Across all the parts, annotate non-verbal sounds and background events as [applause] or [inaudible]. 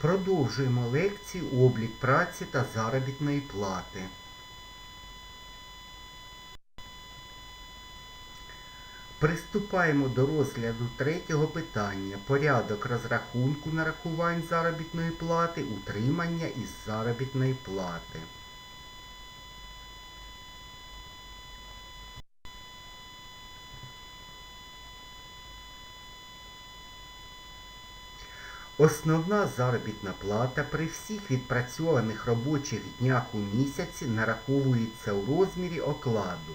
Продовжуємо лекцію облік праці та заробітної плати. Приступаємо до розгляду третього питання. Порядок розрахунку нарахувань заробітної плати, утримання із заробітної плати. Основна заробітна плата при всіх відпрацьованих робочих днях у місяці нараховується у розмірі окладу.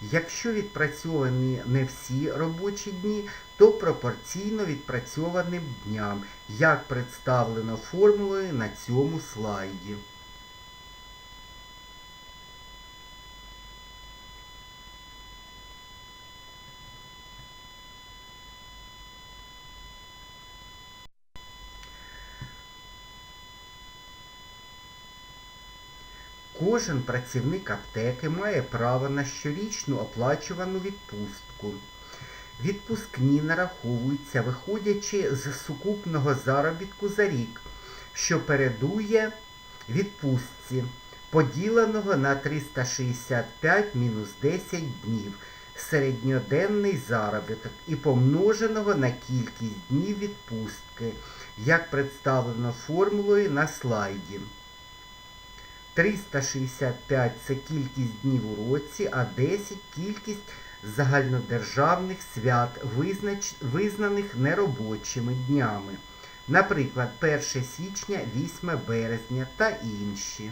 Якщо відпрацьовані не всі робочі дні, то пропорційно відпрацьованим дням, як представлено формулою на цьому слайді. Кожен працівник аптеки має право на щорічну оплачувану відпустку. Відпускні нараховуються, виходячи з сукупного заробітку за рік, що передує відпустці, поділеного на 365 мінус 10 днів, середньоденний заробіток і помноженого на кількість днів відпустки, як представлено формулою на слайді. 365 це кількість днів у році, а 10 кількість загальнодержавних свят, визнач... визнаних неробочими днями. Наприклад, 1 січня, 8 березня та інші.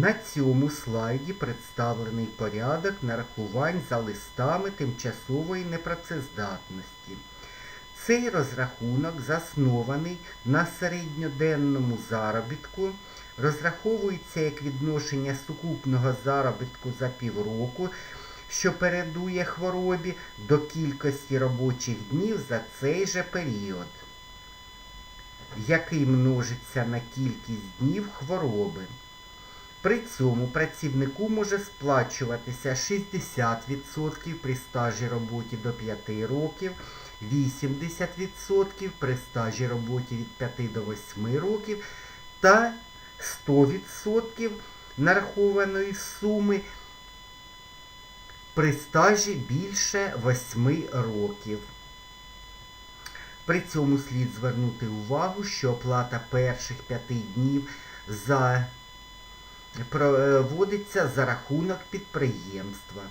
На цьому слайді представлений порядок нарахувань за листами тимчасової непрацездатності. Цей розрахунок заснований на середньоденному заробітку, розраховується як відношення сукупного заробітку за півроку, що передує хворобі, до кількості робочих днів за цей же період, який множиться на кількість днів хвороби. При цьому працівнику може сплачуватися 60% при стажі роботі до 5 років, 80% при стажі роботі від 5 до 8 років та 100% нарахованої суми при стажі більше 8 років. При цьому слід звернути увагу, що оплата перших 5 днів за проводиться за рахунок підприємства.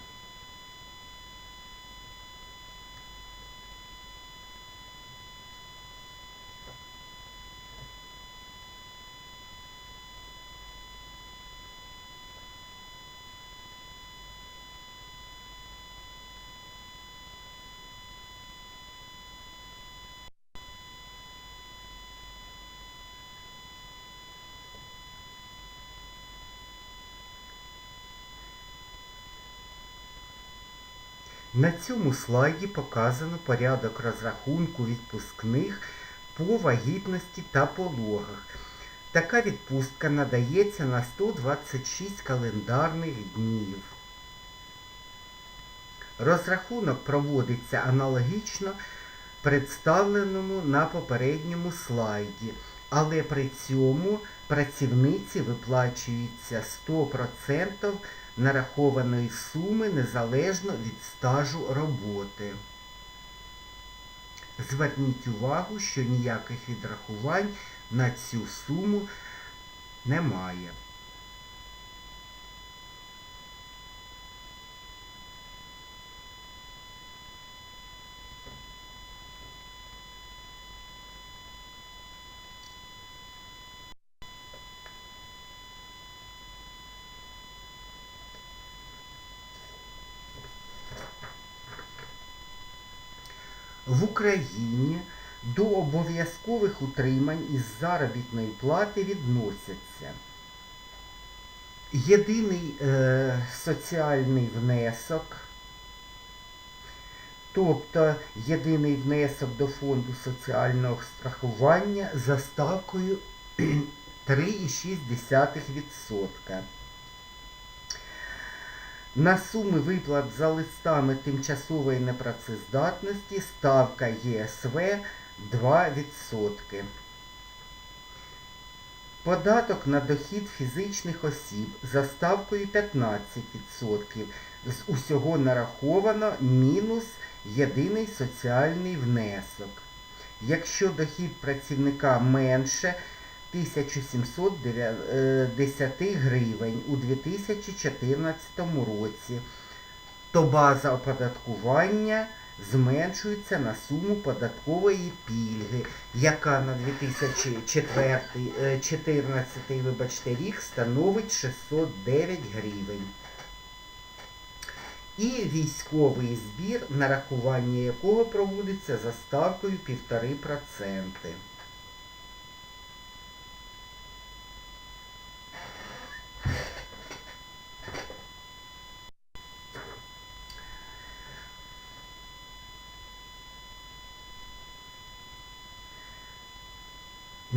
На цьому слайді показано порядок розрахунку відпускних по вагітності та пологах. Така відпустка надається на 126 календарних днів. Розрахунок проводиться аналогічно представленому на попередньому слайді, але при цьому працівниці виплачується 100% нарахованої суми незалежно від стажу роботи. Зверніть увагу, що ніяких відрахувань на цю суму немає. В Україні до обов'язкових утримань із заробітної плати відносяться єдиний е, соціальний внесок, тобто єдиний внесок до фонду соціального страхування за ставкою [clears throat] 3,6%. На суми виплат за листами тимчасової непрацездатності ставка ЄСВ 2%. Податок на дохід фізичних осіб за ставкою 15%. З усього нараховано мінус єдиний соціальний внесок. Якщо дохід працівника менше 1710 гривень у 2014 році, то база оподаткування зменшується на суму податкової пільги, яка на 2014 вибачте, рік становить 609 гривень. І військовий збір, нарахування якого проводиться за ставкою 1,5%.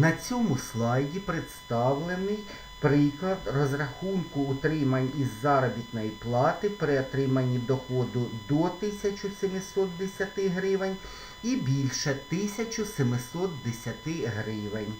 На цьому слайді представлений приклад розрахунку утримань із заробітної плати при отриманні доходу до 1710 гривень і більше 1710 гривень.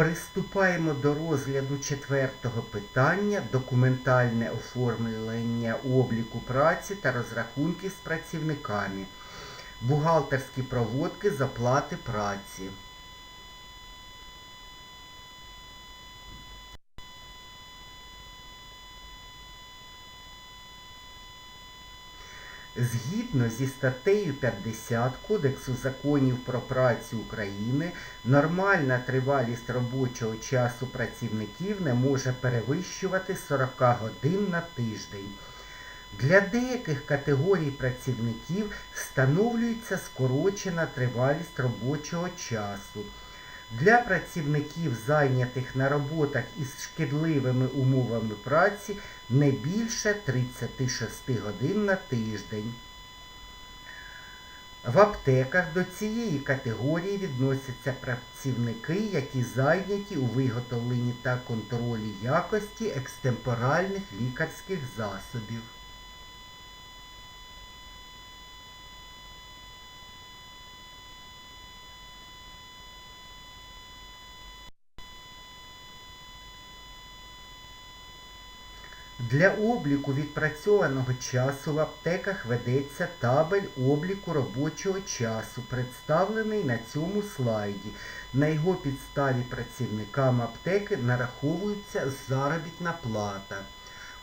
Приступаємо до розгляду четвертого питання документальне оформлення обліку праці та розрахунки з працівниками. Бухгалтерські проводки заплати праці. Згідно зі статтею 50 Кодексу законів про працю України, нормальна тривалість робочого часу працівників не може перевищувати 40 годин на тиждень. Для деяких категорій працівників встановлюється скорочена тривалість робочого часу. Для працівників, зайнятих на роботах із шкідливими умовами праці, не більше 36 годин на тиждень. В аптеках до цієї категорії відносяться працівники, які зайняті у виготовленні та контролі якості екстемпоральних лікарських засобів. Для обліку відпрацьованого часу в аптеках ведеться табель обліку робочого часу, представлений на цьому слайді. На його підставі працівникам аптеки нараховується заробітна плата.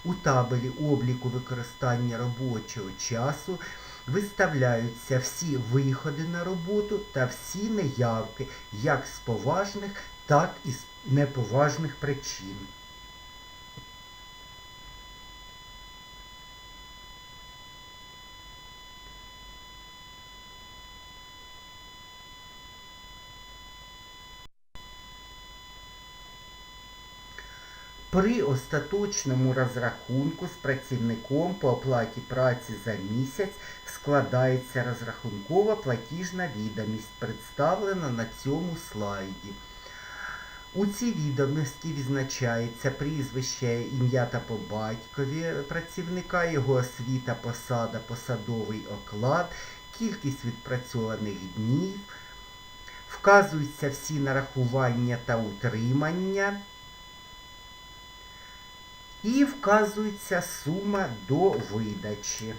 У табелі обліку використання робочого часу виставляються всі виходи на роботу та всі неявки як з поважних, так і з неповажних причин. При остаточному розрахунку з працівником по оплаті праці за місяць складається розрахункова платіжна відомість, представлена на цьому слайді. У цій відомості відзначається прізвище, ім'я та по батькові працівника, його освіта, посада, посадовий оклад, кількість відпрацьованих днів, вказуються всі нарахування та утримання. І вказується сума до видачі.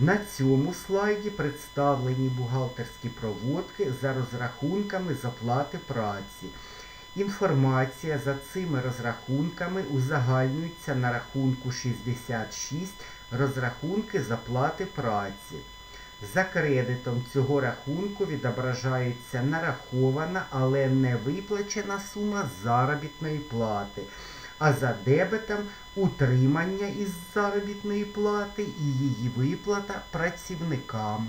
На цьому слайді представлені бухгалтерські проводки за розрахунками з оплати праці. Інформація за цими розрахунками узагальнюється на рахунку 66 розрахунки з оплати праці. За кредитом цього рахунку відображається нарахована, але не виплачена сума заробітної плати, а за дебетом утримання із заробітної плати і її виплата працівникам.